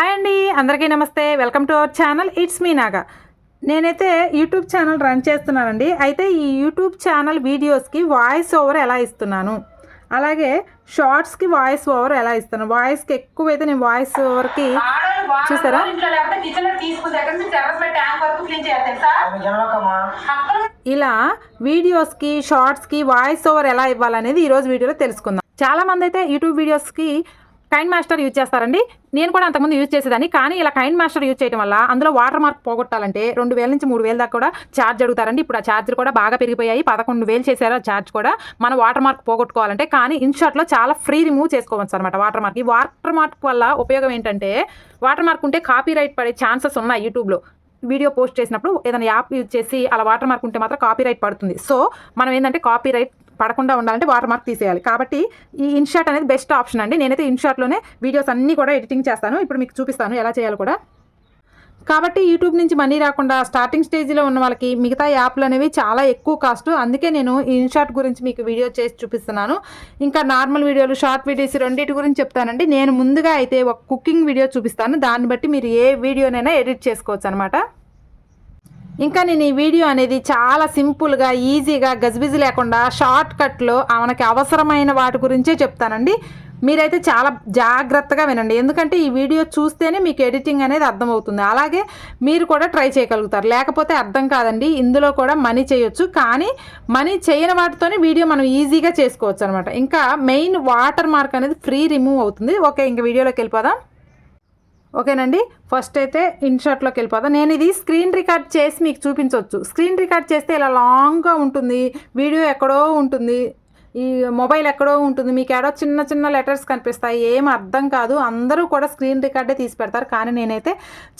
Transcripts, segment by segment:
Hi అండి అందరికీ నమస్తే. Welcome to our channel it's మీ నాగా. నేనైతే యూట్యూబ్ ఛానల్ రన్ చేస్తున్నానండి. అయితే ఈ యూట్యూబ్ ఛానల్ వీడియోస్కి వాయిస్ ఓవర్ ఎలా ఇస్తున్నాను? అలాగే షార్ట్స్కి వాయిస్ ఓవర్ ఎలా ఇస్తాను వాయిస్కి ఎక్కువ అయితే నేను వాయిస్ ఓవర్కి చూసారా? ఇలా వీడియోస్కి షార్ట్స్కి వాయిస్ ఓవర్ ఎలా ఇవ్వాలనేది ఈరోజు వీడియోలో తెలుసుకుందాం. చాలామంది అయితే యూట్యూబ్ వీడియోస్కి కైండ్ మాస్టర్ యూజ్ చేస్తారండి. నేను కూడా అంతకుముందు యూజ్ చేసేదాన్ని. కానీ ఇలా కైండ్ మాస్టర్ యూజ్ చేయడం వల్ల అందులో వాటర్ మార్క్ పోగొట్టాలంటే రెండు వేల నుంచి మూడు వేల దాకా కూడా ఛార్జ్ అడుగుతారండి. ఇప్పుడు ఆ ఛార్జర్ కూడా బాగా పెరిగిపోయాయి. పదకొండు వేలు చేశారు ఆ ఛార్జ్ కూడా. మనం వాటర్ మార్క్ పోగొట్టుకోవాలంటే కానీ ఇన్షాట్లో చాలా ఫ్రీ రిమూవ్ చేసుకోవచ్చు అనమాట వాటర్ మార్క్. ఈ వాటర్ మార్క్ వల్ల ఉపయోగం ఏంటంటే వాటర్ మార్క్ ఉంటే కాపీ రైట్ పడే ఛాన్సెస్ ఉన్నాయి యూట్యూబ్లో. వీడియో పోస్ట్ చేసినప్పుడు ఏదైనా యాప్ యూజ్ చేసి అలా వాటర్ మార్క్ ఉంటే మాత్రం కాపీ రైట్ పడుతుంది. సో మనం ఏంటంటే కాపీ రైట్ పడకుండా ఉండాలంటే వాటర్ మార్క్ తీసేయాలి. కాబట్టి ఈ ఇన్షాట్ అనేది బెస్ట్ ఆప్షన్ అండి. నేనైతే ఇన్షాట్లోనే వీడియోస్ అన్నీ కూడా ఎడిటింగ్ చేస్తాను. ఇప్పుడు మీకు చూపిస్తాను ఎలా చేయాలో కూడా. కాబట్టి యూట్యూబ్ నుంచి మనీ రాకుండా స్టార్టింగ్ స్టేజ్లో ఉన్న వాళ్ళకి మిగతా యాప్లు అనేవి చాలా ఎక్కువ కాస్ట్ అందుకే నేను ఈ ఇన్షాట్ గురించి మీకు వీడియో చేసి చూపిస్తున్నాను. ఇంకా నార్మల్ వీడియోలు షార్ట్ వీడియోస్ రెండింటి గురించి చెప్తానండి. నేను ముందుగా అయితే ఒక కుకింగ్ వీడియో చూపిస్తాను. దాన్ని బట్టి మీరు ఏ వీడియోనైనా ఎడిట్ చేసుకోవచ్చు అనమాట ఇంకా నేను ఈ వీడియో అనేది చాలా సింపుల్గా ఈజీగా గజిబిజి లేకుండా షార్ట్ కట్లో మనకి అవసరమైన వాటి గురించే చెప్తానండి. మీరైతే చాలా జాగ్రత్తగా వినండి. ఎందుకంటే ఈ వీడియో చూస్తేనే మీకు ఎడిటింగ్ అనేది అర్థమవుతుంది. అలాగే మీరు కూడా ట్రై చేయగలుగుతారు. లేకపోతే అర్థం కాదండి. ఇందులో కూడా మనీ చేయొచ్చు. కానీ మనీ చేయని వాటితోనే వీడియో మనం ఈజీగా చేసుకోవచ్చు అనమాట ఇంకా మెయిన్ వాటర్ మార్క్ అనేది ఫ్రీ రిమూవ్ అవుతుంది. ఓకే ఇంకా వీడియోలోకి వెళ్ళిపోదాం. ఓకేనండి? ఫస్ట్ అయితే ఇన్షాట్లోకి వెళ్ళిపోతాం నేను ఇది స్క్రీన్ రికార్డ్ చేసి మీకు చూపించవచ్చు స్క్రీన్ రికార్డ్ చేస్తే ఇలా లాంగ్గా ఉంటుంది. వీడియో ఎక్కడో ఉంటుంది. ఈ మొబైల్ ఎక్కడో ఉంటుంది. మీకు ఏడో చిన్న చిన్న లెటర్స్ కనిపిస్తాయి. ఏం అర్థం కాదు. అందరూ కూడా స్క్రీన్ రికార్డే తీసి పెడతారు. కానీ నేనైతే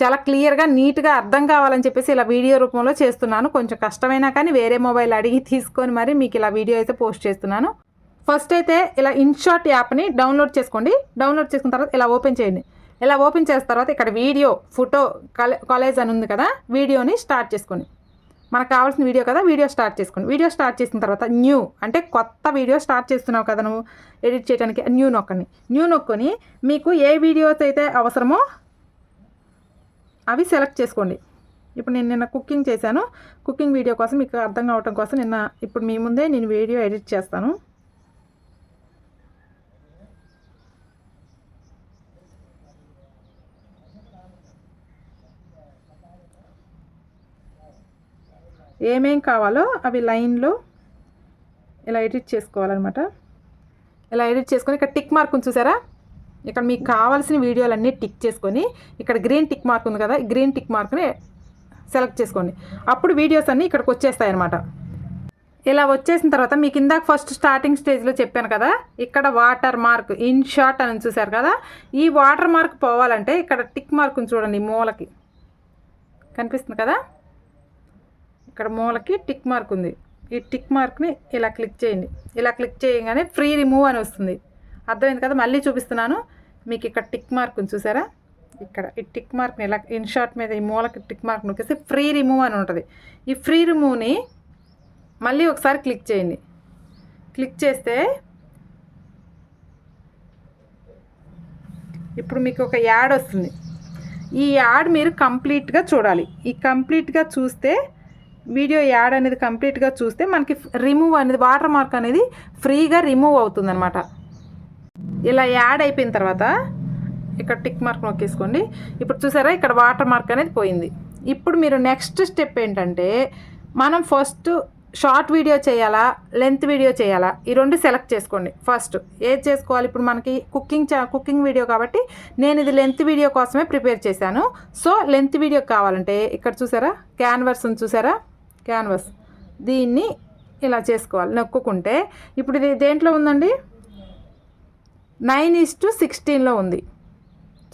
చాలా క్లియర్గా నీట్గా అర్థం కావాలని చెప్పేసి ఇలా వీడియో రూపంలో చేస్తున్నాను. కొంచెం కష్టమైనా కానీ వేరే మొబైల్ అడిగి తీసుకొని మరి మీకు ఇలా వీడియో అయితే పోస్ట్ చేస్తున్నాను. ఫస్ట్ అయితే ఇలా ఇన్షాట్ యాప్ని డౌన్లోడ్ చేసుకోండి. డౌన్లోడ్ చేసుకున్న తర్వాత ఇలా ఓపెన్ చేయండి. ఇలా ఓపెన్ చేసిన తర్వాత ఇక్కడ వీడియో ఫోటో కాలేజ్ అని ఉంది కదా వీడియోని స్టార్ట్ చేసుకోండి మనకు కావాల్సిన వీడియో కదా వీడియో స్టార్ట్ చేసుకోండి వీడియో స్టార్ట్ చేసిన తర్వాత న్యూ అంటే కొత్త వీడియో స్టార్ట్ చేస్తున్నావు కదా నువ్వు ఎడిట్ చేయడానికి న్యూ నొక్కండి న్యూ నొక్కొని మీకు ఏ వీడియోస్ అయితే అవసరమో అవి సెలెక్ట్ చేసుకోండి. ఇప్పుడు నేను నిన్న కుకింగ్ చేశాను. కుకింగ్ వీడియో కోసం మీకు అర్థం కావటం కోసం నిన్న ఇప్పుడు మీ ముందే నేను వీడియో ఎడిట్ చేస్తాను. ఏమేం కావాలో అవి లైన్లో ఇలా ఎడిట్ చేసుకోవాలన్నమాట. ఇలా ఎడిట్ చేసుకొని ఇక్కడ టిక్ మార్క్ ఉంది చూసారా? ఇక్కడ మీకు కావాల్సిన వీడియోలన్నీ టిక్ చేసుకొని ఇక్కడ గ్రీన్ టిక్ మార్క్ ఉంది కదా గ్రీన్ టిక్ మార్క్ని సెలెక్ట్ చేసుకోండి. అప్పుడు వీడియోస్ అన్నీ ఇక్కడికి వచ్చేస్తాయి అనమాట ఇలా వచ్చేసిన తర్వాత మీకు ఇందాక ఫస్ట్ స్టార్టింగ్ స్టేజ్లో చెప్పాను కదా ఇక్కడ వాటర్ మార్క్ ఇన్ షార్ట్ అని చూసారు కదా ఈ వాటర్ మార్క్ పోవాలంటే ఇక్కడ టిక్ మార్క్ని చూడండి మూలకి. కనిపిస్తుంది కదా? ఇక్కడ మూలకి టిక్ మార్క్ ఉంది. ఈ టిక్ మార్క్ని ఇలా క్లిక్ చేయండి. ఇలా క్లిక్ చేయగానే ఫ్రీ రిమూవ్ అని వస్తుంది. అర్థమైంది కదా? మళ్ళీ చూపిస్తున్నాను. మీకు ఇక్కడ టిక్ మార్క్ ఉంది చూసారా? ఇక్కడ ఈ టిక్ మార్క్ని ఇలా ఇన్షార్ట్ మీద ఈ మూలకి టిక్ మార్క్ నొక్కేసి ఫ్రీ రిమూవ్ అని ఉంటుంది. ఈ ఫ్రీ రిమూవ్ని మళ్ళీ ఒకసారి క్లిక్ చేయండి. క్లిక్ చేస్తే ఇప్పుడు మీకు ఒక యాడ్ వస్తుంది. ఈ యాడ్ మీరు కంప్లీట్గా చూడాలి. ఈ కంప్లీట్గా చూస్తే వీడియో యాడ్ అనేది కంప్లీట్గా చూస్తే మనకి రిమూవ్ అనేది వాటర్ మార్క్ అనేది ఫ్రీగా రిమూవ్ అవుతుందన్నమాట. ఇలా యాడ్ అయిపోయిన తర్వాత ఇక్కడ టిక్ మార్క్ నొక్కేసుకోండి. ఇప్పుడు చూసారా ఇక్కడ వాటర్ మార్క్ అనేది పోయింది. ఇప్పుడు మీరు నెక్స్ట్ స్టెప్ ఏంటంటే మనం ఫస్ట్ షార్ట్ వీడియో చేయాలా లెంత్ వీడియో చేయాలా? ఈ రెండు సెలెక్ట్ చేసుకోండి. ఫస్ట్ ఏది చేసుకోవాలి? ఇప్పుడు మనకి కుకింగ్ చా కుకింగ్ వీడియో కాబట్టి నేను ఇది లెంత్ వీడియో కోసమే ప్రిపేర్ చేశాను. సో లెంత్ వీడియో కావాలంటే ఇక్కడ చూసారా క్యాన్వర్స్ని చూసారా? క్యాన్వాస్. దీన్ని ఇలా చేసుకోవాలి. నొక్కుకుంటే ఇప్పుడు ఇది దేంట్లో ఉందండి? నైన్ ఈస్ టు సిక్స్టీన్లో ఉంది.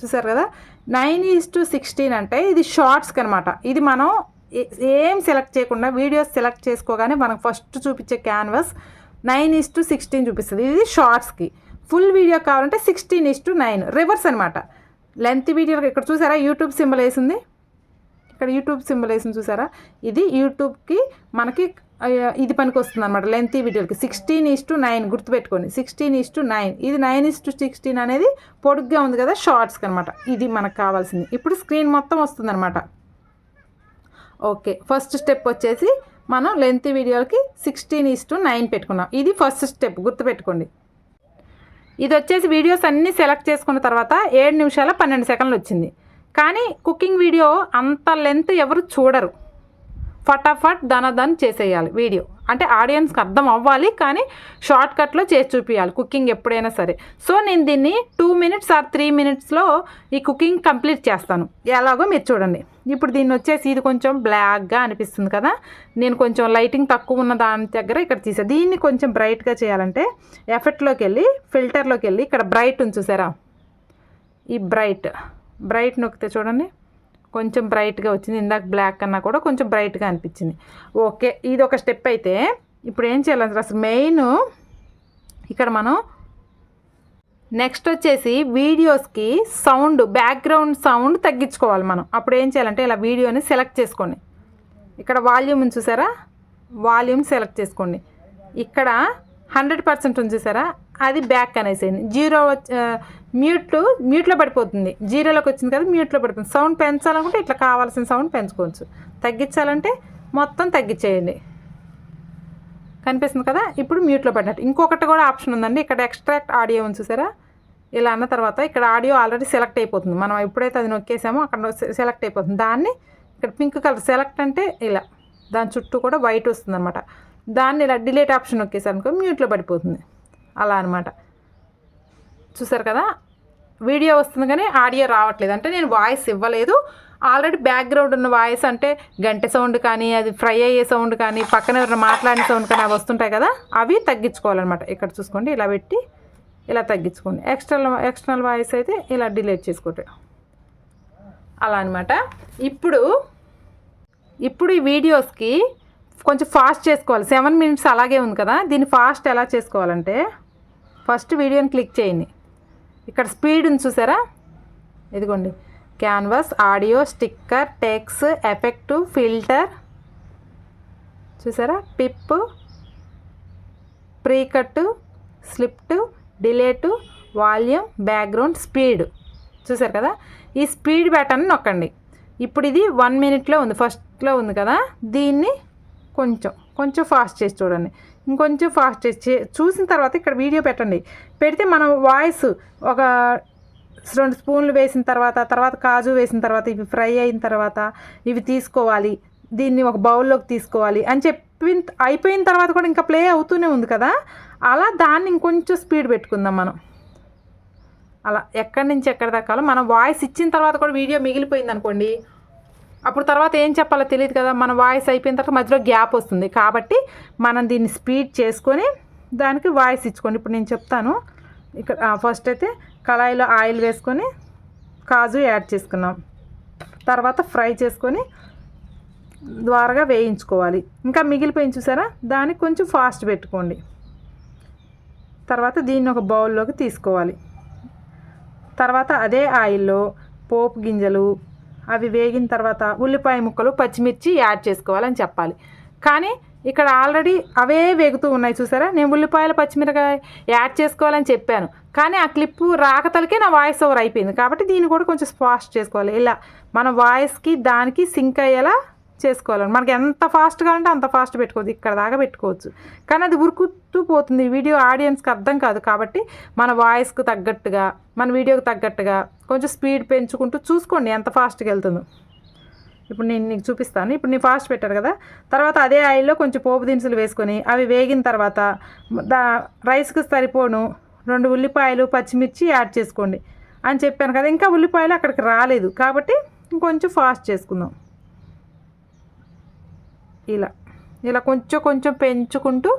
చూసారు కదా? నైన్ ఈస్ టు సిక్స్టీన్ అంటే ఇది షార్ట్స్కి అనమాట ఇది మనం ఏ- ఏం సెలెక్ట్ చేయకుండా వీడియోస్ సెలెక్ట్ చేసుకోగానే మనకు ఫస్ట్ చూపించే canvas nine is to sixteen చూపిస్తుంది. ఇది షార్ట్స్కి. ఫుల్ వీడియో కావాలంటే sixteen is to nine. Reverse అనమాట లెంత్ వీడియో ఇక్కడ చూసారా? యూట్యూబ్ సింబల్ వేసింది. ఇక్కడ యూట్యూబ్ సింబల్ వేసింది చూసారా? ఇది యూట్యూబ్కి మనకి ఇది పనికి వస్తుంది అనమాట లెంత్ వీడియోకి సిక్స్టీన్ ఈస్ టు నైన్ గుర్తుపెట్టుకోండి. సిక్స్టీన్ ఇస్ టు నైన్ ఇది నైన్ ఈస్ టు సిక్స్టీన్ అనేది పొడుగ్గా ఉంది కదా షార్ట్స్కి అనమాట ఇది మనకు కావాల్సింది. ఇప్పుడు స్క్రీన్ మొత్తం వస్తుంది అనమాట ఓకే ఫస్ట్ స్టెప్ వచ్చేసి మనం లెంత్ వీడియోకి సిక్స్టీన్ ఈస్ టు నైన్ పెట్టుకున్నాం. ఇది ఫస్ట్ స్టెప్ గుర్తుపెట్టుకోండి. ఇది వచ్చేసి వీడియోస్ అన్నీ సెలెక్ట్ చేసుకున్న తర్వాత ఏడు నిమిషాల పన్నెండు సెకండ్లు వచ్చింది. కానీ కుకింగ్ వీడియో అంత లెంత్ ఎవరు చూడరు. ఫటాఫట్ దనదన్ చేసేయాలి వీడియో. అంటే ఆడియన్స్కి అర్థం అవ్వాలి కానీ షార్ట్ కట్లో చేసి చూపించాలి కుకింగ్ ఎప్పుడైనా సరే. సో నేను దీన్ని టూ మినిట్స్ ఆర్ త్రీ మినిట్స్లో ఈ కుకింగ్ కంప్లీట్ చేస్తాను. ఎలాగో మీరు చూడండి. ఇప్పుడు దీన్ని వచ్చేసి ఇది కొంచెం బ్లాక్గా అనిపిస్తుంది కదా. నేను కొంచెం లైటింగ్ తక్కువ ఉన్న దాని దగ్గర ఇక్కడ తీసా. దీన్ని కొంచెం బ్రైట్గా చేయాలంటే ఎఫెక్ట్లోకి వెళ్ళి ఫిల్టర్లోకి వెళ్ళి ఇక్కడ బ్రైట్ ఉంది చూసారా? ఈ బ్రైట్. బ్రైట్ నొక్కితే చూడండి. కొంచెం బ్రైట్గా వచ్చింది. ఇందాక బ్లాక్ అన్నా కూడా కొంచెం బ్రైట్గా అనిపించింది. ఓకే ఇది ఒక స్టెప్ అయితే ఇప్పుడు ఏం చేయాలంటే అసలు? మెయిన్ ఇక్కడ మనం నెక్స్ట్ వచ్చేసి వీడియోస్కి సౌండ్ బ్యాక్గ్రౌండ్ సౌండ్ తగ్గించుకోవాలి మనం. అప్పుడు ఏం చేయాలంటే ఇలా వీడియోని సెలెక్ట్ చేసుకోండి. ఇక్కడ వాల్యూమ్ చూసారా? వాల్యూమ్ సెలెక్ట్ చేసుకోండి. ఇక్కడ హండ్రెడ్ పర్సెంట్ ఉంది చూసారా? అది బ్యాక్ అనేసేయండి. జీరో మ్యూట్ మ్యూట్లో పడిపోతుంది. జీరోలోకి వచ్చింది కదా మ్యూట్లో పడిపోతుంది. సౌండ్ పెంచాలనుకుంటే ఇట్లా కావాల్సిన సౌండ్ పెంచుకోవచ్చు. తగ్గించాలంటే మొత్తం తగ్గించేయండి. కనిపిస్తుంది కదా? ఇప్పుడు మ్యూట్లో పడినట్టు ఇంకొకటి కూడా ఆప్షన్ ఉందండి. ఇక్కడ ఎక్స్ట్రాక్ట్ ఆడియో ఉంది చూసారా? ఇలా అన్న తర్వాత ఇక్కడ ఆడియో ఆల్రెడీ సెలెక్ట్ అయిపోతుంది. మనం ఎప్పుడైతే అది నొక్కేసామో అక్కడ సెలెక్ట్ అయిపోతుంది. దాన్ని ఇక్కడ పింక్ కలర్ సెలెక్ట్ అంటే ఇలా. దాని చుట్టూ కూడా వైట్ వస్తుంది అనమాట దాన్ని ఇలా డిలేట్ ఆప్షన్ నొక్కేసారనుకో మ్యూట్లో పడిపోతుంది. అలా అనమాట చూసారు కదా? వీడియో వస్తుంది కానీ ఆడియో రావట్లేదు. అంటే నేను వాయిస్ ఇవ్వలేదు. ఆల్రెడీ బ్యాక్గ్రౌండ్ ఉన్న వాయిస్ అంటే గంటె సౌండ్ కానీ అది ఫ్రై అయ్యే సౌండ్ కానీ పక్కన ఎవరైనా మాట్లాడిన సౌండ్ కానీ అవి వస్తుంటాయి కదా? అవి తగ్గించుకోవాలన్నమాట. ఇక్కడ చూసుకోండి ఇలా పెట్టి ఇలా తగ్గించుకోండి. ఎక్స్టర్నల్ ఎక్స్టర్నల్ వాయిస్ అయితే ఇలా డిలీట్ చేసుకోండి. అలా అనమాట ఇప్పుడు ఇప్పుడు ఈ వీడియోస్కి కొంచెం ఫాస్ట్ చేసుకోవాలి. సెవెన్ మినిట్స్ అలాగే ఉంది కదా? దీన్ని ఫాస్ట్ ఎలా చేసుకోవాలంటే ఫస్ట్ వీడియోని క్లిక్ చేయండి. ఇక్కడ స్పీడ్ ఉంది చూసారా? ఇదిగోండి. Canvas audio sticker text effect filter. చూసారా? PIP precut split delete volume background speed. చూసారు కదా? ఈ స్పీడ్ బటన్ నొక్కండి. ఇప్పుడు ఇది వన్ మినిట్లో ఉంది. ఫస్ట్లో ఉంది కదా? దీన్ని కొంచెం కొంచెం ఫాస్ట్ చేసి చూడండి. ఇంకొంచెం ఫాస్ట్ చేసి చూసిన తర్వాత ఇక్కడ వీడియో పెట్టండి. పెడితే మనం వాయిస్ ఒక రెండు స్పూన్లు వేసిన తర్వాత తర్వాత కాజు వేసిన తర్వాత ఇవి ఫ్రై అయిన తర్వాత ఇవి తీసుకోవాలి. దీన్ని ఒక బౌల్లోకి తీసుకోవాలి అని చెప్పి అయిపోయిన తర్వాత కూడా ఇంకా ప్లే అవుతూనే ఉంది కదా? అలా దాన్ని ఇంకొంచెం స్పీడ్ పెట్టుకుందాం మనం. అలా ఎక్కడి నుంచి ఎక్కడి దాకా మనం వాయిస్ ఇచ్చిన తర్వాత కూడా వీడియో మిగిలిపోయింది అనుకోండి అప్పుడు తర్వాత ఏం చెప్పాలో తెలియదు కదా మన వాయిస్ అయిపోయిన తర్వాత మధ్యలో గ్యాప్ వస్తుంది. కాబట్టి మనం దీన్ని స్పీడ్ చేసుకొని దానికి వాయిస్ ఇచ్చుకోండి. ఇప్పుడు నేను చెప్తాను. ఇక్కడ ఫస్ట్ అయితే కళాయిలో ఆయిల్ వేసుకొని కాజు యాడ్ చేసుకున్నాం. తర్వాత ఫ్రై చేసుకొని ద్వారగా వేయించుకోవాలి. ఇంకా మిగిలిపోయింది చూసారా? దానికి కొంచెం ఫాస్ట్ పెట్టుకోండి. తర్వాత దీన్ని ఒక బౌల్లోకి తీసుకోవాలి. తర్వాత అదే ఆయిల్లో పోపు గింజలు అవి వేగిన తర్వాత ఉల్లిపాయ ముక్కలు పచ్చిమిర్చి యాడ్ చేసుకోవాలని చెప్పాలి. కానీ ఇక్కడ ఆల్రెడీ అవే వేగుతూ ఉన్నాయి చూసారా? నేను ఉల్లిపాయలు పచ్చిమిరకాయ యాడ్ చేసుకోవాలని చెప్పాను. కానీ ఆ క్లిప్పు రాకతలకే నా వాయిస్ ఓవర్ అయిపోయింది. కాబట్టి దీన్ని కూడా కొంచెం ఫాస్ట్ చేసుకోవాలి. ఇలా మన వాయిస్కి దానికి సింక్ అయ్యేలా చేసుకోవాలి మనకి ఎంత ఫాస్ట్ కావాలంటే అంత ఫాస్ట్ పెట్టుకోవచ్చు. ఇక్కడ దాకా పెట్టుకోవచ్చు. కానీ అది ఉరుకుతూ పోతుంది. వీడియో ఆడియన్స్కి అర్థం కాదు. కాబట్టి మన వాయిస్కు తగ్గట్టుగా మన వీడియోకి తగ్గట్టుగా కొంచెం స్పీడ్ పెంచుకుంటూ చూసుకోండి ఎంత ఫాస్ట్గా వెళ్తుందో. ఇప్పుడు నేను నీకు చూపిస్తాను. ఇప్పుడు నేను ఫాస్ట్ పెట్టారు కదా. తర్వాత అదే ఆయిల్లో కొంచెం పోపు దినుసులు వేసుకొని అవి వేగిన తర్వాత దా రైస్కి సరిపోను రెండు ఉల్లిపాయలు పచ్చిమిర్చి యాడ్ చేసుకోండి అని చెప్పాను కదా. ఇంకా ఉల్లిపాయలు అక్కడికి రాలేదు కాబట్టి ఇంకొంచెం ఫాస్ట్ చేసుకుందాం. ఇలా ఇలా కొంచెం కొంచెం పెంచుకుంటూ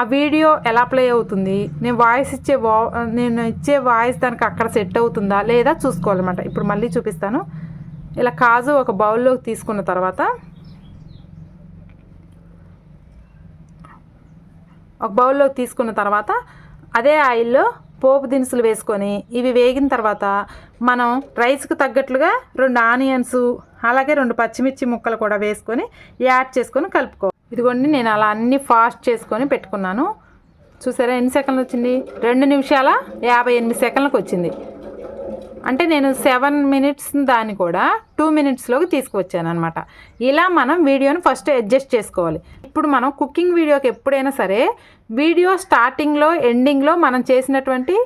ఆ వీడియో ఎలా ప్లే అవుతుంది? నేను వాయిస్ ఇచ్చే వా నేను ఇచ్చే వాయిస్ దానికి అక్కడ సెట్ అవుతుందా? లేదా చూసుకోవాలన్నమాట. ఇప్పుడు మళ్ళీ చూపిస్తాను. ఇలా కాజు ఒక బౌల్లోకి తీసుకున్న తర్వాత ఒక బౌల్లోకి తీసుకున్న తర్వాత అదే ఆయిల్లో పోపు దినుసులు వేసుకొని ఇవి వేగిన తర్వాత మనం రైస్కు తగ్గట్లుగా రెండు ఆనియన్స్ అలాగే రెండు పచ్చిమిర్చి ముక్కలు కూడా వేసుకొని యాడ్ చేసుకొని కలుపుకోవాలి ఇదిగోండి నేను అలా అన్ని ఫాస్ట్ చేసుకొని పెట్టుకున్నాను. చూసారా ఎన్ని సెకండ్లు వచ్చింది? రెండు నిమిషాల? యాభై ఎనిమిది సెకండ్లకు వచ్చింది. అంటే నేను సెవెన్ మినిట్స్ దాన్ని కూడా టూ మినిట్స్లోకి తీసుకువచ్చాను అనమాట ఇలా మనం వీడియోని ఫస్ట్ అడ్జస్ట్ చేసుకోవాలి. ఇప్పుడు మనం కుకింగ్ వీడియోకి ఎప్పుడైనా సరే వీడియో స్టార్టింగ్లో ఎండింగ్లో మనం చేసినటువంటి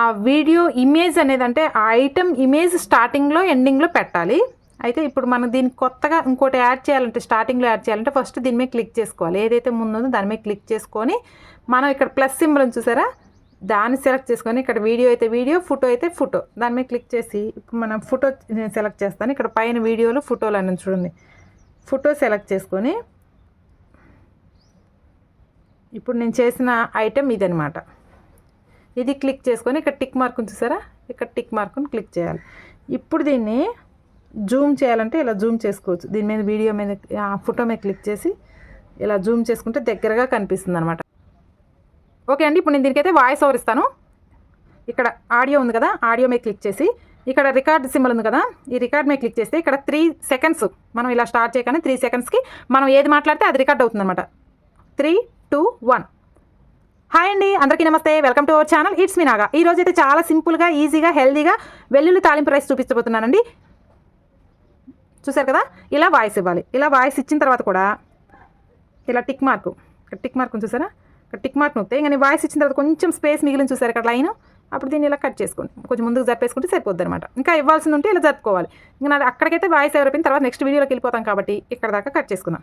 ఆ వీడియో ఇమేజ్ అనేది అంటే ఆ ఐటమ్ ఇమేజ్ స్టార్టింగ్లో ఎండింగ్లో పెట్టాలి. అయితే ఇప్పుడు మనం దీనికి కొత్తగా ఇంకోటి యాడ్ చేయాలంటే స్టార్టింగ్లో యాడ్ చేయాలంటే ఫస్ట్ దీని మీద క్లిక్ చేసుకోవాలి. ఏదైతే ముందుందో దాని మీద క్లిక్ చేసుకొని మనం ఇక్కడ ప్లస్ సింబల్ చూసారా? దాన్ని సెలెక్ట్ చేసుకొని ఇక్కడ వీడియో అయితే వీడియో ఫోటో అయితే ఫోటో. దాని మీద క్లిక్ చేసి ఇప్పుడు మనం ఫోటో నేను సెలెక్ట్ చేస్తాను. ఇక్కడ పైన వీడియోలు ఫోటోలు అని చూడండి. ఫోటో సెలెక్ట్ చేసుకొని ఇప్పుడు నేను చేసిన ఐటెం ఇదనమాట ఇది క్లిక్ చేసుకొని ఇక్కడ టిక్ మార్క్ చూసారా? ఇక్కడ టిక్ మార్క్ని క్లిక్ చేయాలి. ఇప్పుడు దీన్ని జూమ్ చేయాలంటే ఇలా జూమ్ చేసుకోవచ్చు. దీని మీద వీడియో మీద ఆ ఫోటో మీద క్లిక్ చేసి ఇలా జూమ్ చేసుకుంటే దగ్గరగా కనిపిస్తుంది అనమాట ఓకే అండి ఇప్పుడు నేను దీనికైతే వాయిస్ ఓవర్ ఇస్తాను. ఇక్కడ ఆడియో ఉంది కదా ఆడియో మీద క్లిక్ చేసి ఇక్కడ రికార్డ్ సింబల్ ఉంది కదా ఈ రికార్డ్ మీద క్లిక్ చేస్తే ఇక్కడ త్రీ సెకండ్స్ మనం ఇలా స్టార్ట్ చేయగానే త్రీ సెకండ్స్కి మనం ఏది మాట్లాడితే అది రికార్డ్ అవుతుంది అనమాట త్రీ టూ వన్. హాయ్ అండి అందరికీ నమస్తే welcome to our channel. It's మీ నాగా. ఈ రోజు అయితే చాలా సింపుల్గా ఈజీగా హెల్దీగా వెల్లుల్లి తాలింపు రైస్ చూపించబోతున్నానండి. చూసారు కదా? ఇలా వాయిస్ ఇవ్వాలి. ఇలా వాయిస్ ఇచ్చిన తర్వాత కూడా ఇలా టిక్ మార్కు ఇక్కడ టిక్ మార్క్ చూసారా? ఇక్కడ టిక్ మార్క్ నొక్కితే ఇంకా వాయిస్ ఇచ్చిన తర్వాత కొంచెం స్పేస్ మిగిలిన చూసారు ఇక్కడ లైన్ అప్పుడు దీన్ని ఇలా కట్ చేసుకోండి. కొంచెం ముందుకు జరిపేసుకుంటే సరిపోద్ది అనమాట ఇంకా ఇవ్వాల్సింది ఉంటే ఇలా జరుపుకోవాలి. ఇంకా నాది అక్కడికైతే వాయిస్ ఎవరైపోయిన తర్వాత నెక్స్ట్ వీడియోలోకి వెళ్ళిపోతాం కాబట్టి ఇక్కడ దాకా కట్ చేసుకున్నాం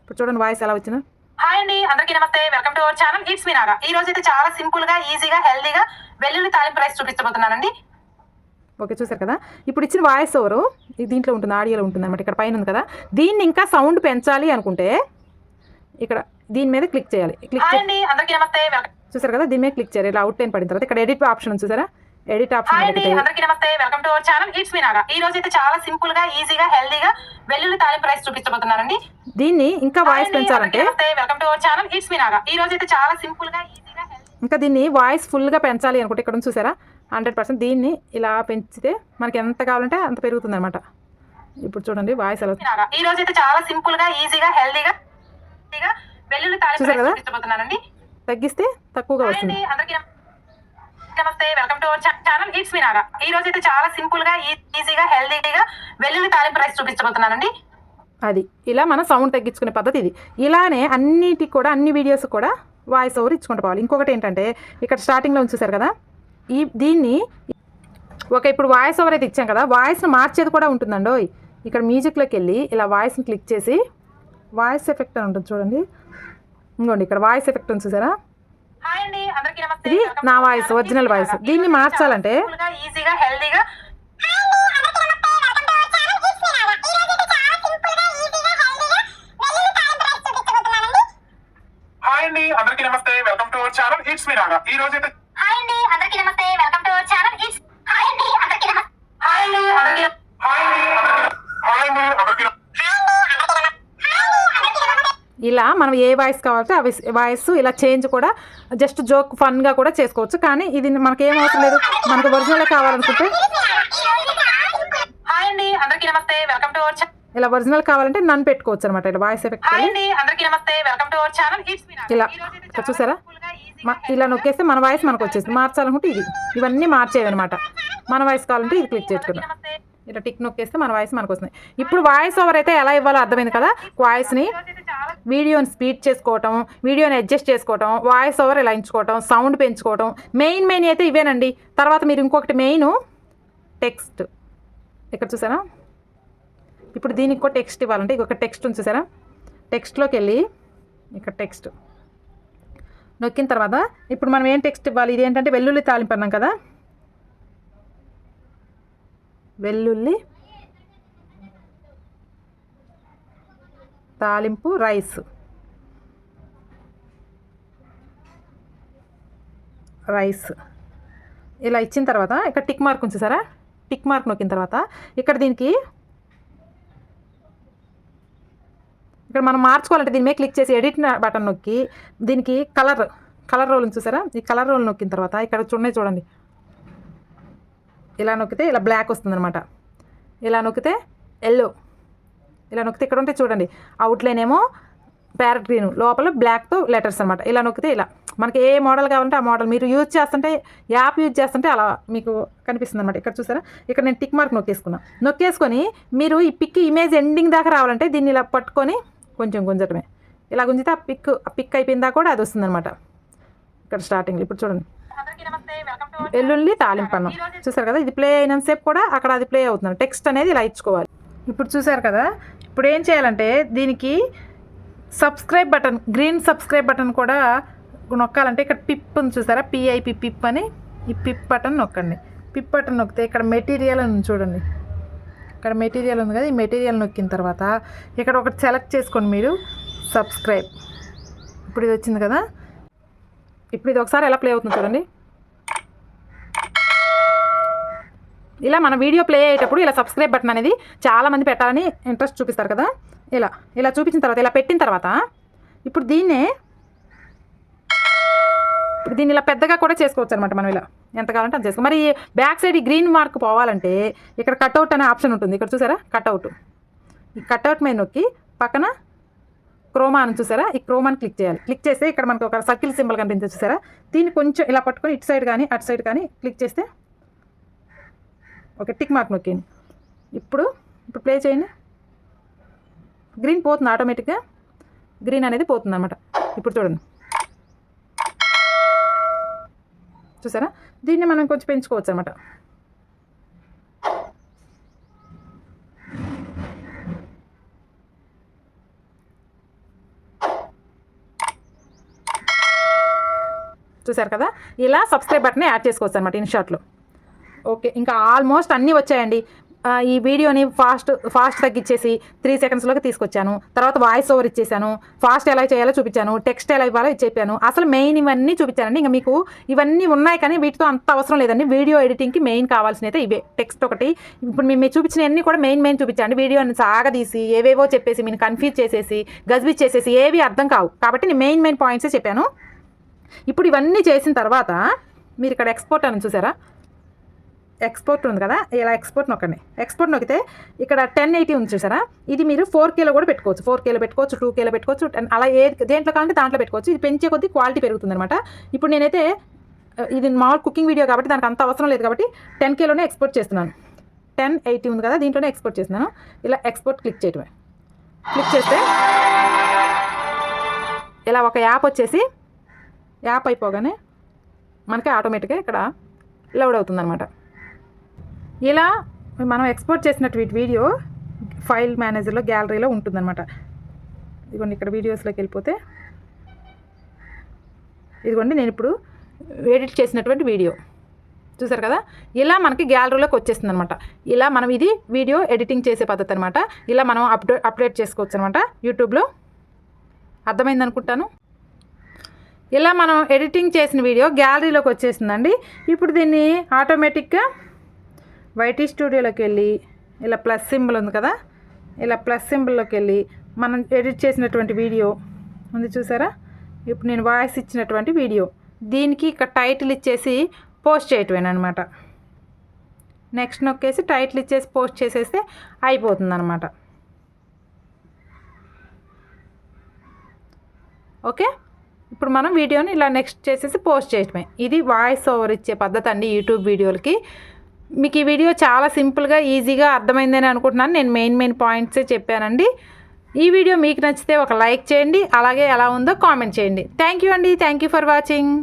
ఇప్పుడు చూడండి వాయిస్ ఎలా వచ్చినా హాయ్ అండి. అందరికీ నమస్తే. Welcome to our channel it's మీ నాగా ఈ రోజు అయితే చాలా సింపుల్గా ఈజీగా హెల్దీగా వెల్లుల్లి తాలింపు రైస్ చూపిస్తబోతున్నానండి. ఓకే చూసారు కదా? ఇప్పుడు ఇచ్చిన వాయిస్ ఓవర్ దీంట్లో ఉంటుంది ఆడియోలో ఉంటుంది అనమాట ఇక్కడ పైన ఉంది కదా? దీన్ని ఇంకా సౌండ్ పెంచాలి అనుకుంటే ఇక్కడ దీని మీద క్లిక్ చేయాలి. క్లిక్ చేయండి అందరికీ నమస్తే చూసారు కదా? దీని మీద క్లిక్ చేయాలి. ఇలా అవుట్ లైన్ పడిన తర్వాత ఇక్కడ ఎడిట్ ఆప్షన్ ఉంది చూసారా? ఎడిట్ ఆప్షన్ అందరికీ నమస్తే welcome to our channel it's మీ నాగా. ఈ రోజు అయితే చాలా సింపుల్గా ఈజీగా హెల్దీగా వెల్లుల్లి తాలింపు రైస్ చూపించబోతున్నానండి. దీన్ని ఇంకా వాయిస్ పెంచాలంటే welcome to our channel it's మీ నాగా. ఈ రోజు అయితే చాలా సింపుల్గా ఈజీగా ఇంకా దీన్ని వాయిస్ ఫుల్గా పెంచాలి అనుకుంటే ఇక్కడ చూసారా? హండ్రెడ్ పర్సెంట్ దీన్ని ఇలా పెంచితే మనకి ఎంత కావాలంటే అంత పెరుగుతుంది అనమాట ఇప్పుడు చూడండి వాయిస్ ఎలా ఈ రోజు అయితే చాలా సింపుల్గా ఈజీగా హెల్దీగా వెల్లుల్లి రైస్ చూపించబోతున్నానండి. తగ్గిస్తే తక్కువగా వస్తుంది. నమస్తే welcome to our channel it's మీ నాగా ఈ రోజు అయితే చాలా సింపుల్గా ఈజీగా హెల్దీగా వెల్లుల్లి తాలింపు రైస్ చూపించబోతున్నానండి. అది ఇలా మనం సౌండ్ తగ్గించుకునే పద్ధతి ఇది. ఇలానే అన్నిటికి కూడా అన్ని వీడియోస్ కూడా వాయిస్ ఓవర్ ఇచ్చుకుంటూ పోవాలి. ఇంకొకటి ఏంటంటే ఇక్కడ స్టార్టింగ్లో ఉంచేసారు కదా? ఈ దీన్ని ఓకే ఇప్పుడు వాయిస్ ఓవర్ అయితే ఇచ్చాం కదా వాయిస్ని మార్చేది కూడా ఉంటుందండి. ఇక్కడ మ్యూజిక్లోకి వెళ్ళి ఇలా వాయిస్ని క్లిక్ చేసి వాయిస్ ఎఫెక్ట్ అని ఉంటుంది చూడండి. ఇంకోండి ఇక్కడ వాయిస్ ఎఫెక్ట్ ఉంది చూసారా? ఇది నా వాయిస్ ఒరిజినల్ వాయిస్. దీన్ని మార్చాలంటే ఈజీగా హెల్దీగా హాయ్ అండి అందరికీ నమస్తే. Welcome to our channel it's మీ నాగా ఈ రోజు అయితే హాయ్ అండి అందరికీ నమస్తే welcome to our channel it's hi అండి అందరికీ నమస్తే హాయ్ అండి అందరికీ హాయ్ అండి అందరికీ ఇలా మనం ఏ వాయిస్ కావాలంటే ఆ వాయిస్ ఇలా చేంజ్ కూడా జస్ట్ జోక్ ఫన్గా కూడా చేసుకోవచ్చు. కానీ ఇది మనకి అవసరం లేదు. మనకు ఒరిజినల్ కావాలనుకుంటే అందరికీ నమస్తే. వెల్కమ్ టు అవర్ ఛానల్ ఇలా ఒరిజినల్ కావాలంటే నన్ను పెట్టుకోవచ్చు అనమాట. ఇలా వాయిస్ ఎఫెక్ట్ అందరికీ నమస్తే. Welcome to our channel. It's మీ ఇలా చూసారా? ఇలా నొక్కేస్తే మన వాయిస్ మనకు వచ్చేస్తుంది. మార్చాలనుకుంటే ఇది. ఇవన్నీ మార్చేవి అనమాట మన వాయిస్ కావాలంటే ఇది క్లిక్ చేసుకుందాం ఇట్లా టిక్ నొక్కేస్తే మన వాయిస్ మనకు వస్తుంది ఇప్పుడు వాయిస్ ఓవర్ అయితే ఎలా ఇవ్వాలో అర్థమైంది కదా? వాయిస్ని వీడియోని స్పీడ్ చేసుకోవటం వీడియోని అడ్జస్ట్ చేసుకోవటం వాయిస్ ఓవర్ ఇలా ఎంచుకోవటం సౌండ్ పెంచుకోవటం మెయిన్ మెయిన్ అయితే ఇవేనండి. తర్వాత మీరు ఇంకొకటి మెయిన్ టెక్స్ట్. ఇక్కడ చూసారా? ఇప్పుడు దీనికి కూడా టెక్స్ట్ ఇవ్వాలంటే ఇంకొక టెక్స్ట్ ఉంది చూసారా? టెక్స్ట్లోకి వెళ్ళి ఇక్కడ టెక్స్ట్. నొక్కిన తర్వాత ఇప్పుడు మనం ఏం టెక్స్ట్ ఇవ్వాలి? ఇది ఏంటంటే వెల్లుల్లి తాలింపు అన్నాం కదా? వెల్లుల్లి తాలింపు రైస్. రైస్. ఇలా ఇచ్చిన తర్వాత ఇక్కడ టిక్ మార్క్ ఉంచేసారా టిక్ మార్క్ నొక్కిన తర్వాత ఇక్కడ దీనికి ఇక్కడ మనం మార్చుకోవాలంటే దీని మీద క్లిక్ చేసి ఎడిట్ బటన్ నొక్కి దీనికి కలర్ కలర్ రోల్ చూసారా? ఈ కలర్ రోల్ నొక్కిన తర్వాత ఇక్కడ చూడండి చూడండి. ఇలా నొక్కితే ఇలా బ్లాక్ వస్తుందన్నమాట. ఇలా నొక్కితే ఎల్లో ఇలా నొక్కితే ఇక్కడ ఉంటే చూడండి అవుట్లైన్ ఏమో ప్యారెట్ గ్రీన్ లోపల బ్లాక్తో లెటర్స్ అనమాట ఇలా నొక్కితే ఇలా. మనకి ఏ మోడల్ కావాలంటే ఆ మోడల్ మీరు యూజ్ చేస్తుంటే యాప్ యూజ్ చేస్తుంటే అలా మీకు కనిపిస్తుంది అనమాట ఇక్కడ చూసారా? ఇక్కడ నేను టిక్ మార్క్ నొక్కేసుకున్నా. నొక్కేసుకొని మీరు ఈ పిక్ ఇమేజ్ ఎండింగ్ దాకా రావాలంటే దీన్ని ఇలా పట్టుకొని కొంచెం గుంజటమే. ఇలా గుంజితే ఆ పిక్ ఆ పిక్ అయిపోయిందా కూడా అది వస్తుందన్నమాట. ఇక్కడ స్టార్టింగ్ ఇప్పుడు చూడండి. వెల్లుల్లి తాలింపన్నం చూసారు కదా? ఇది ప్లే అయినంతసేపు కూడా అక్కడ అది ప్లే అవుతుంది. టెక్స్ట్ అనేది ఇలా ఇచ్చుకోవాలి. ఇప్పుడు చూసారు కదా? ఇప్పుడు ఏం చేయాలంటే దీనికి subscribe button green subscribe button కూడా నొక్కాలంటే ఇక్కడ పిప్ ఉంది చూసారా? పిఐపి పిప్ అని ఈ పిప్ బటన్ నొక్కండి. పిప్ బటన్ నొక్కితే ఇక్కడ మెటీరియల్ అని చూడండి. ఇక్కడ మెటీరియల్ ఉంది కదా? ఈ మెటీరియల్ నొక్కిన తర్వాత ఇక్కడ ఒకటి సెలెక్ట్ చేసుకోండి మీరు. సబ్స్క్రైబ్ ఇప్పుడు ఇది వచ్చింది కదా? ఇప్పుడు ఇది ఒకసారి ఎలా ప్లే అవుతుంది చూడండి. ఇలా మన వీడియో ప్లే అయ్యేటప్పుడు ఇలా సబ్స్క్రైబ్ బటన్ అనేది చాలామంది పెట్టాలని ఇంట్రెస్ట్ చూపిస్తారు కదా. ఇలా ఇలా చూపించిన తర్వాత ఇలా పెట్టిన తర్వాత ఇప్పుడు దీన్నే ఇప్పుడు దీన్ని ఇలా పెద్దగా కూడా చేసుకోవచ్చు అనమాట మనం ఇలా. ఎంత కావాలంటే అంత చేసుకో. మరి బ్యాక్ సైడ్ ఈ గ్రీన్ మార్క్ పోవాలంటే ఇక్కడ కట్అవుట్ అనే ఆప్షన్ ఉంటుంది. ఇక్కడ చూసారా? కట్అవుట్ ఈ కట్అవుట్ మీద నొక్కి పక్కన క్రోమా అని చూసారా? ఈ క్రోమాని క్లిక్ చేయాలి. క్లిక్ చేస్తే ఇక్కడ మనకు ఒక సర్కిల్ సింబల్ కనిపించింది చూసారా? దీన్ని కొంచెం ఇలా పట్టుకొని ఇటు సైడ్ కానీ అటు సైడ్ కానీ క్లిక్ చేస్తే ఓకే టిక్ మార్క్ నొక్కండి ఇప్పుడు ఇప్పుడు ప్లే చేయండి. గ్రీన్ పోతుంది ఆటోమేటిక్గా. గ్రీన్ అనేది పోతుంది అనమాట ఇప్పుడు చూడండి. చూసారా? దీన్ని మనం కొంచెం పెంచుకోవచ్చు అనమాట చూసారు కదా? ఇలా సబ్స్క్రైబ్ బటన్ యాడ్ చేసుకోవచ్చు అనమాట ఇన్షాట్లో ఓకే ఇంకా ఆల్మోస్ట్ అన్నీ వచ్చాయండి. ఈ వీడియోని ఫాస్ట్ ఫాస్ట్ తగ్గించేసి త్రీ సెకండ్స్లోకి తీసుకొచ్చాను. తర్వాత వాయిస్ ఓవర్ ఇచ్చేసాను. ఫాస్ట్ ఎలా చేయాలో చూపించాను. టెక్స్ట్ ఎలా ఇవ్వాలో చెప్పాను. అసలు మెయిన్ ఇవన్నీ చూపించానండి. ఇంకా మీకు ఇవన్నీ ఉన్నాయి కానీ వీటితో అంత అవసరం లేదండి. వీడియో ఎడిటింగ్కి మెయిన్ కావాల్సిన అయితే ఇవే. టెక్స్ట్ ఒకటి. ఇప్పుడు మేము చూపించినవన్నీ కూడా మెయిన్ మెయిన్ చూపించండి వీడియోని సాగదీసి ఏవేవో చెప్పేసి మీరు కన్ఫ్యూజ్ చేసేసి గజ్బిజ్ చేసేసి ఏవి అర్థం కావు. కాబట్టి నేను మెయిన్ మెయిన్ పాయింట్సే చెప్పాను. ఇప్పుడు ఇవన్నీ చేసిన తర్వాత మీరు ఇక్కడ ఎక్స్పోర్ట్ అని చూసారా? ఎక్స్పోర్ట్ ఉంది కదా? ఇలా ఎక్స్పోర్ట్ నొక్కండి. ఎక్స్పోర్ట్ నొక్కితే ఇక్కడ టెన్ ఎయిటీ ఉంది చూసారా? ఇది మీరు ఫోర్ కేలో కూడా పెట్టుకోవచ్చు. ఫోర్ కేలో పెట్టుకోవచ్చు టూ కేలో పెట్టుకోవచ్చు and అలా ఏ దేంట్లో కావాలంటే దాంట్లో పెట్టుకోవచ్చు. ఇది పెంచే కొద్దీ క్వాలిటీ పెరుగుతుంది అనమాట ఇప్పుడు నేనైతే ఇది మామూలు కుకింగ్ వీడియో కాబట్టి దానికి అంత అవసరం లేదు కాబట్టి టెన్ కేలోనే ఎక్స్పోర్ట్ చేస్తున్నాను. టెన్ ఎయిటీ ఉంది కదా? దీంట్లోనే ఎక్స్పోర్ట్ చేస్తున్నాను. ఇలా ఎక్స్పోర్ట్ క్లిక్ చేయటమే. క్లిక్ చేస్తే ఇలా ఒక యాప్ వచ్చేసి యాప్ అయిపోగానే మనకి ఆటోమేటిక్గా ఇక్కడ లోడ్ అవుతుంది అనమాట ఇలా మనం ఎక్స్పోర్ట్ చేసినటువంటి వీడియో ఫైల్ మేనేజర్లో గ్యాలరీలో ఉంటుందన్నమాట. ఇదిగోండి ఇక్కడ వీడియోస్లోకి వెళ్ళిపోతే ఇదిగోండి నేను ఇప్పుడు ఎడిట్ చేసినటువంటి వీడియో. చూసారు కదా? ఇలా మనకి గ్యాలరీలోకి వచ్చేస్తుంది అనమాట ఇలా మనం ఇది వీడియో ఎడిటింగ్ చేసే పద్ధతి అనమాట ఇలా మనం అప్డేట్ అప్డేట్ చేసుకోవచ్చు అనమాట యూట్యూబ్లో. అర్థమైంది అనుకుంటాను ఇలా మనం ఎడిటింగ్ చేసిన వీడియో గ్యాలరీలోకి వచ్చేసిందండి. ఇప్పుడు దీన్ని ఆటోమేటిక్గా వైటీ స్టూడియోలోకి వెళ్ళి ఇలా ప్లస్ సింబల్ ఉంది కదా ఇలా ప్లస్ సింబల్లోకి వెళ్ళి మనం ఎడిట్ చేసినటువంటి వీడియో ఉంది చూసారా? ఇప్పుడు నేను వాయిస్ ఇచ్చినటువంటి వీడియో. దీనికి ఇక్కడ టైటిల్ ఇచ్చేసి పోస్ట్ చేయటమేనమాట నెక్స్ట్ నొక్కేసి టైటిల్ ఇచ్చేసి పోస్ట్ చేసేస్తే అయిపోతుంది అనమాట ఓకే ఇప్పుడు మనం వీడియోని ఇలా నెక్స్ట్ చేసేసి పోస్ట్ చేయటమే. ఇది వాయిస్ ఓవర్ ఇచ్చే పద్ధతి అండి యూట్యూబ్ వీడియోలకి. మీకు ఈ వీడియో చాలా సింపుల్గా ఈజీగా అర్థమైందని అనుకుంటున్నాను. నేను మెయిన్ మెయిన్ పాయింట్సే చెప్పానండి. ఈ వీడియో మీకు నచ్చితే ఒక లైక్ చేయండి. అలాగే ఎలా ఉందో కామెంట్ చేయండి. థ్యాంక్ యూ అండి. Thank you for watching